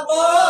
하고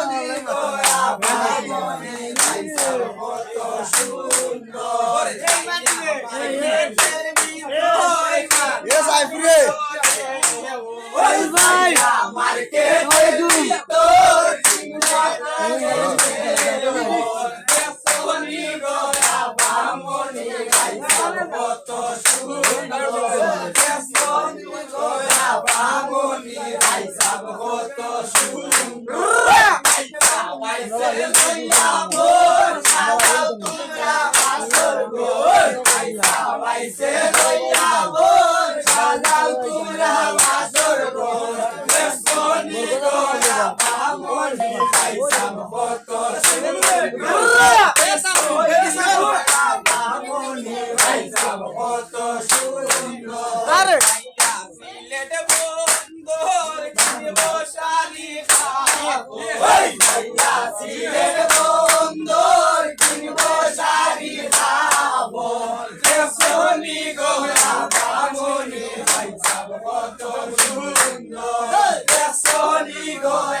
Vai ser noiabor, casal tu gravar. কত সুন্দর সিলেট বন্দর বসানি সিলেট বন্দর বসানি সোনি গোলা বামনি কত সুন্দর সোনি গোলা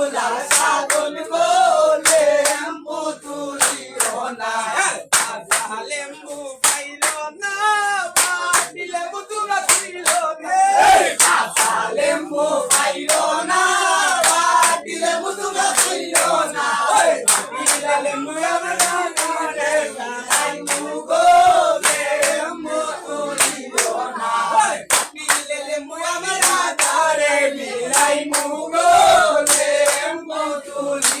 you leave.